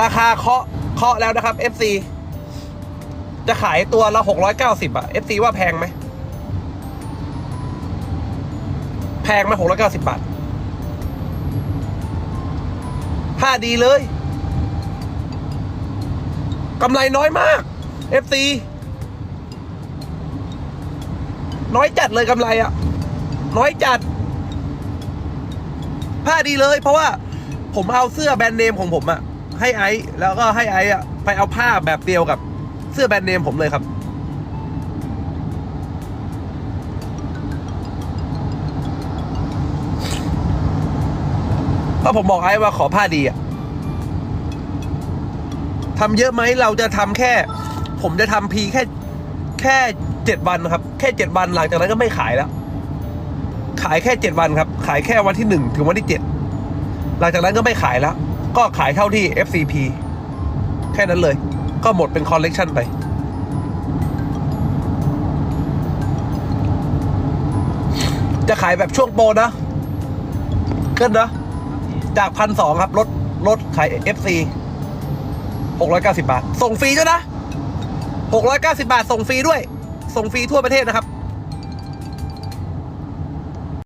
ราคาเคาะเคาะแล้วนะครับ FC จะขายตัวละหกร้อยเก้าสิบอะ FC ว่าแพงไหม แพงไหมหกร้อยเก้าสิบบาทผ้าดีเลยกำไรน้อยมาก FC น้อยจัดเลยกำไรอะน้อยจัด ผ้าดีเลยเพราะว่าผมเอาเสื้อแบรนด์เนมของผมอะ ให้ไอซ์แล้วก็ให้ไอซ์อะไปเอาผ้าแบบเดียวกับเสื้อแบรนด์เนมผมเลยครับ ก็ผมบอกไอ้ว่าขอผ้าดีอะทำเยอะไหมเราจะทำแค่ ผมจะทำพีแค่แค่เจ็ดวันครับ แค่เจ็ดวันหลังจากนั้นก็ไม่ขายแล้ว ขายแค่เจ็ดวันครับ ขายแค่วันที่หนึ่งถึงวันที่เจ็ดหลังจากนั้นก็ไม่ขายแล้ว ก็ขายเท่าที่ FCP แค่นั้นเลย ก็หมดเป็นคอลเลกชันไปจะขายแบบช่วงโปรนะ ขึ้นนะ จากพันสองครับลดลดขาย FC หกร้อยเก้าสิบาท ส่งฟรีด้วยนะหกร้อยเก้าสิบาท ส่งฟรีด้วย ส่งฟรีทั่วประเทศนะครับ